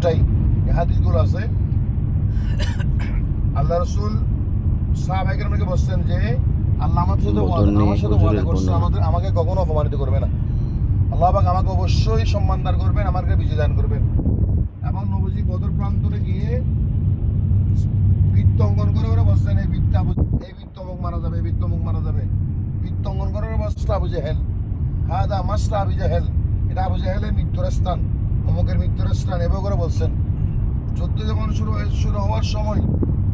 দশটাই হাদিসগুলো আছে। আল্লাহ রসুল সাহাবাইকে বলছেন যে আল্লাহ আমার সাথে আমার সাথে ওয়াদা করছে আমাদের আমাকে কখনো অপমানিত করবে না। আল্লাহ পাক আমাকে অবশ্যই সম্মান দান করবেন আমাকে বিজয় দান করবেন। এবং নবজি বদর প্রান্তরে গিয়ে বৃত্ত অঙ্কন করে ওরা বসছেন এই বৃত্ত এই বৃত্ত অমুক মারা যাবে এই বৃত্ত অমুক মারা যাবে। বৃত্ত অঙ্কন করে ওরা বসছে আবু জেহেল। হ্যাঁ দা মাসলা আবু জেহেল। এটা আবু জেহেলের মৃত্যুর স্থান। অমুকের মৃত্যুর স্থান এভাবে করে বলছেন। যুদ্ধ যখন শুরু হয়ে শুরু হওয়ার সময়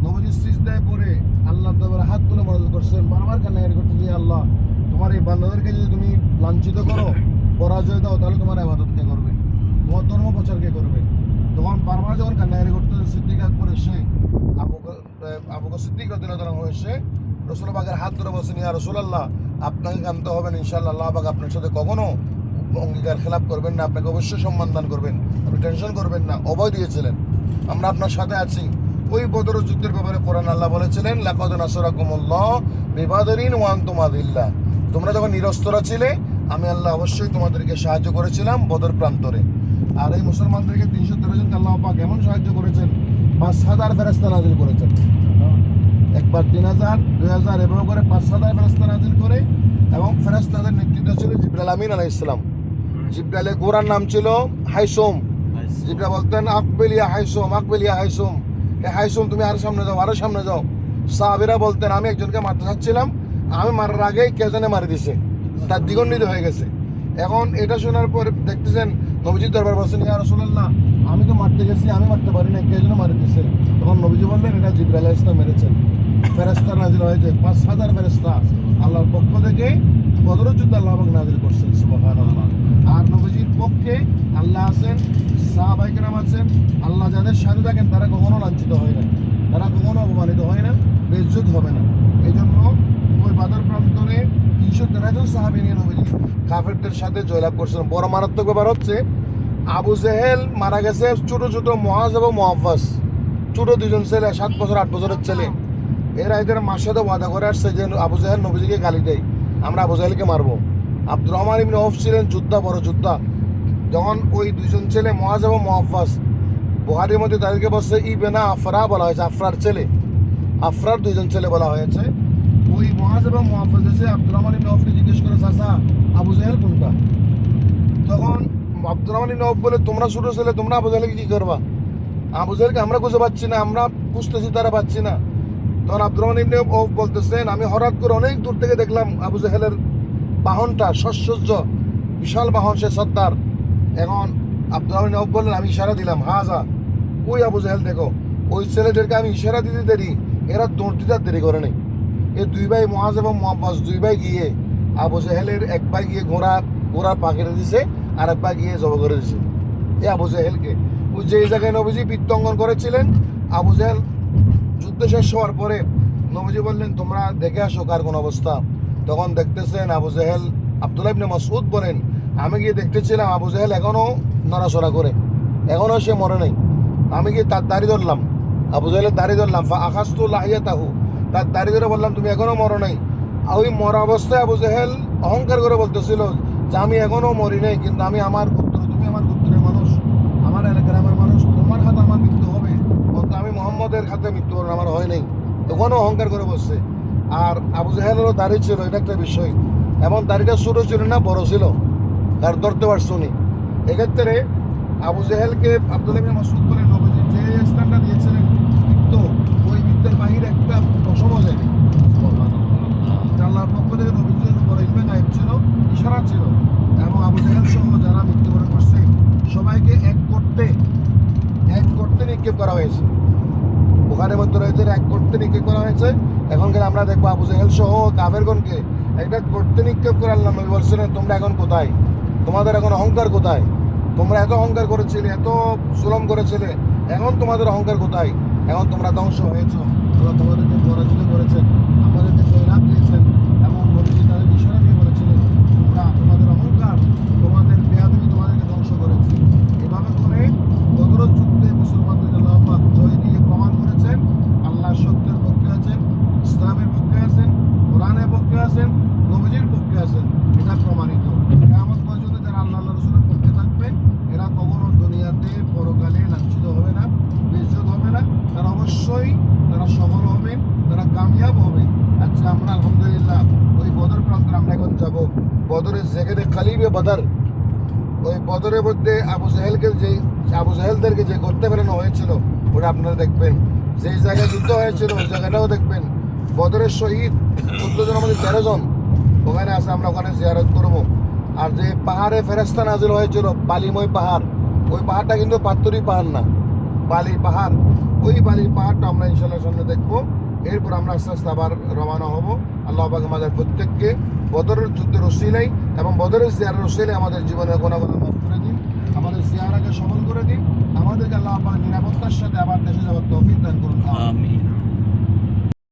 নবজি সিজদায় পড়ে আল্লাহ দরবারে হাত তুলে মনোযোগ করছেন। বারবার কান্নাকাটি করতে যে আল্লাহ, তোমার এই বান্দাদেরকে যদি তুমি লাঞ্ছিত করো, পরাজয় দাও, তাহলে তোমার আবাদত কে করবে? তোমার ধর্ম প্রচার কে করবে? তখন বারবার যখন কান্নাকাটি করতে সিদ্দিক আকবর এসে আবু আবু সিদ্দিক রদিল্লাহ হয়েছে রসুল বাগের হাত ধরে বসেন ইয়া রসুলাল্লাহ, আপনাকে কানতে হবে না ইনশাল্লাহ আল্লাহ আপনার সাথে কখনো অঙ্গীকার খেলাপ করবেন না, আপনাকে অবশ্যই সম্মান দান করবেন। আপনি টেনশন করবেন না, অভয় দিয়েছিলেন। আমরা আপনার সাথে আছি। ওই বদর যুদ্ধের ব্যাপারে কোরআন আল্লাহ বলেছিলেন, লাকাদ নাসরাকুমুল্লাহ বিবাদরিন ওয়ান তুমাদিল্লাহ তোমরা যখন নিরস্তরা ছিলে, আমি আল্লাহ অবশ্যই তোমাদেরকে সাহায্য করেছিলাম বদর প্রান্তরে। আর এই মুসলমানদেরকে তিনশো তেরো জনকে আল্লাহ পাক এমন সাহায্য করেছেন, পাঁচ হাজার ফেরাস্তা নাজিল করেছেন। একবার তিন হাজার, দুই হাজার, এভাবে করে পাঁচ হাজার ফেরাস্তা নাজিল করে, এবং ফেরাস্তাদের নেতৃত্ব ছিল জিব্রাল আমিন আলাহ ইসলাম জিব্রালের গোড়ার নাম ছিল হাইসোম। জিব্রা বলতেন আকবেলিয়া হাইসোম আকবেলিয়া হাইসোম। এ হাইসোম তুমি আরও সামনে যাও আরও সামনে যাও। সাহাবিরা বলতেন আমি একজনকে মারতে চাচ্ছিলাম আমি মারার আগেই কে জানে মারি দিছে। তার দ্বিগণ্ডিত হয়ে গেছে। এখন এটা শোনার পর দেখতেছেন নবজির দরবার বলছেন ইয়া রসুল্লাহ আমি তো মারতে গেছি আমি মারতে পারি না কে যেন মারি দিছে? তখন নবীজি বললেন এটা জিব্রাল আলাইহিস সালাম মেরেছেন। ফেরেস্তা নাজিল হয়েছে, পাঁচ হাজার ফেরেস্তা আল্লাহর পক্ষ থেকে বদর যুদ্ধ আল্লাহ নাজিল করছেন, সুবহানাল্লাহ। আর নবীজির পক্ষে আল্লাহ আছেন সাহাবাইকেরাম আছেন, আল্লাহ যাদের সাথে থাকেন, তারা কখনো লাঞ্ছিত হয় না। তারা কখনো অপমানিত হয় না বেজ্জত হবে না। এই জন্য ওই বাদর প্রান্তরে তিনশো তেরো জন সাহাবি নিয়ে নবীজি কাফেরদের সাথে জয়লাভ করছেন। বড় মারাত্মক ব্যাপার হচ্ছে, আবু জেহেল মারা গেছে ছোট ছোট মহাজ এবং মহাফাস ছোট দুজন ছেলে, সাত বছর, আট বছরের ছেলে। এরা এদের মার সাথে ওয়াদা করে আসছে যে আবু জাহেল নবীজিকে গালি দেয়। আমরা আবু জাহেলকে মারবো। আব্দুর রহমান ইবনে অফ ছিলেন যোদ্ধা, বড় যোদ্ধা। যখন ওই দুইজন ছেলে মহাজ এবং মহাফাজ বুহারির মধ্যে তাদেরকে বলছে, ইবেনা আফরা বলা হয়েছে, আফরার ছেলে। আফরার দুইজন ছেলে বলা হয়েছে। ওই মহাজ এবং মহাফাজ এসে আব্দুর রহমান ইবনে অফকে জিজ্ঞেস করে, চাচা, আবু জাহেল কোনটা? তখন আব্দুর রহমান ইবনে অফ বলে, তোমরা ছোট ছেলে, তোমরা আবু জাহেলকে কি করবা? আবু জাহেলকে আমরা খুঁজে পাচ্ছি না, আমরা খুঁজতেছি, তারা পাচ্ছি না। তখন আব্দুর রহমান ইবনে অফ বলতেছেন, আমি হঠাৎ করে অনেক দূর থেকে দেখলাম আবু জাহেলের বাহনটা শস্যজ্জ বিশাল বাহন, সে সর্দার। এখন আব্দুর রহমান ইবনে অফ বললেন, আমি ইশারা দিলাম হা যা ওই আবু জাহেল দেখো, ওই ছেলেদেরকে আমি ইশারা দিতে দেরি, এরা দৌড় দিতে দেরি করে নেই। এই দুই ভাই মহাজ এবং মোহাম্মদ দুই ভাই গিয়ে আবু জাহেলের এক ভাই গিয়ে ঘোড়া ঘোড়া পা কেটে দিছে আর এক ভাই গিয়ে জব করে দিছে। এই আবু জাহেলকে। ওই যে জায়গায় নবীজি বৃত্তঙ্গন করেছিলেন, আবু জাহেল যুদ্ধ শেষ হওয়ার পরে নবীজি বললেন, তোমরা দেখে আসো কার কোন অবস্থা। তখন দেখতেছেন আবু জাহেল আব্দুল্লাহ ইবনে মাসউদ বলেন, আমি গিয়ে দেখতেছিলাম আবু জাহেল এখনও নড়াচড়া করে, এখনও সে মরে নেই। আমি গিয়ে তার দাড়ি ধরলাম, আবু জাহেলের দাড়ি ধরলাম আকাশতু লাহিয়া তাহু তার দাড়ি ধরে বললাম, তুমি এখনও মরো নাই। ওই মরা অবস্থায় আবু জাহেল অহংকার করে বলতেছিল যে, আমি এখনও মরি নাই, কিন্তু আমি আমার পুত্র, তুমি আমার পুত্রের মানুষ, আমার এলাকার আমার মানুষ, তোমার হাত আমার মৃত্যু মোহাম্মদের হাতে মৃত্যুবরণ আমার হয় নাই। তখনও অহংকার করে বসছে। আর আবু জাহেলেরও দাড়ি ছিল, এটা একটা বিষয়। এমন দাড়িটা ছোটো ছিল না, বড় ছিল। তার ধরতে পারছ নি এক্ষেত্রে আবু জাহেলকে আব্দুল ইবনে বলে নবজি যে স্থানটা দিয়েছিলেন বৃত্ত ওই বৃত্তের বাহিরে একটা পশমও যায় আল্লাহর পক্ষ থেকে নবীজির উপর ইলমে গায়েব ছিল, ইশারা ছিল। এবং আবু জাহেল সহ যারা মৃত্যুবরণ করছে, সবাইকে এক করতে এক করতে নিক্ষেপ করা হয়েছে। ওখানে মধ্যে রয়েছে এক করতে নিক্ষেপ করা হয়েছে। এখনকার আমরা দেখব আবু জাহেল সহ কাফেরগণকে একটা করতে নিক্ষেপ করে আল্লাহ নবী বলছিলেন তোমরা এখন কোথায়? তোমাদের এখন অহংকার কোথায়? তোমরা এত অহংকার করেছিলে, এত সুলম করেছিলে, এখন তোমাদের অহংকার কোথায়? এখন তোমরা ধ্বংস হয়েছ আল্লাহ তোমাদেরকে পরাজিত করেছেন আমাদেরকে জয়লাভ দিয়েছেন এবং নবীজি তাদের ইশারা দিয়ে বলেছিলেন তোমরা তোমাদের অহংকার তোমাদের বেয়াদবি তোমাদেরকে ধ্বংস করেছে এভাবে করে বদর যুদ্ধে মুসলমানদের আল্লাহ পাক জয় দিয়ে প্রমাণ করেছেন আল্লাহ সত্যের পক্ষে আছেন ইসলামের পক্ষে আছেন কোরআনের পক্ষে আছেন নবীজির পক্ষে আছেন এটা প্রমাণিত কেমন পর্যন্ত যারা আল্লাহ আল্লাহ রসুলের পক্ষে থাকবেন এরা কখনো দুনিয়াতে পরকালে লাঞ্ছিত এখন আলহামদুলিল্লাহ, ওই বদর প্রান্তরে আমরা এখন যাব। বদরের যেখানে খালিবে বদর, ওই বদরের মধ্যে আবু জাহেলকে যে, আবু জাহেলদেরকে যে করতে বেরোনো হয়েছিল, ওটা আপনারা দেখবেন। যেই জায়গায় যুদ্ধ হয়েছিল, ওই জায়গাটাও দেখবেন। বদরের শহীদ, চোদ্দ জন আমাদের তেরো জন। ওখানে আছে, আমরা ওখানে জিয়ারত করব। আর যে পাহাড়ে ফেরেস্তা নাজিল হয়েছিল, বালিময় পাহাড়, ওই পাহাড়টা কিন্তু পাত্তরি পাহাড় না বালি পাহাড়। ওই বালি পাহাড়টা আমরা ইনশাল্লাহ সামনে দেখব। এরপর আমরা আস্তে আস্তে আবার রওনা হব। আল্লাহ পাক আমাদের প্রত্যেককে বদরের যুদ্ধের রসিলাই এবং বদরের জিয়ারের রসিলাই আমাদের জীবনে কোনো গোনাগুলো মাফ করে দিন, আমাদের জিয়ারাকে সফল করে দিন। আমাদেরকে আল্লাহ পাক নিরাপত্তার সাথে আবার দেশে যাওয়ার তৌফিক দান করুন।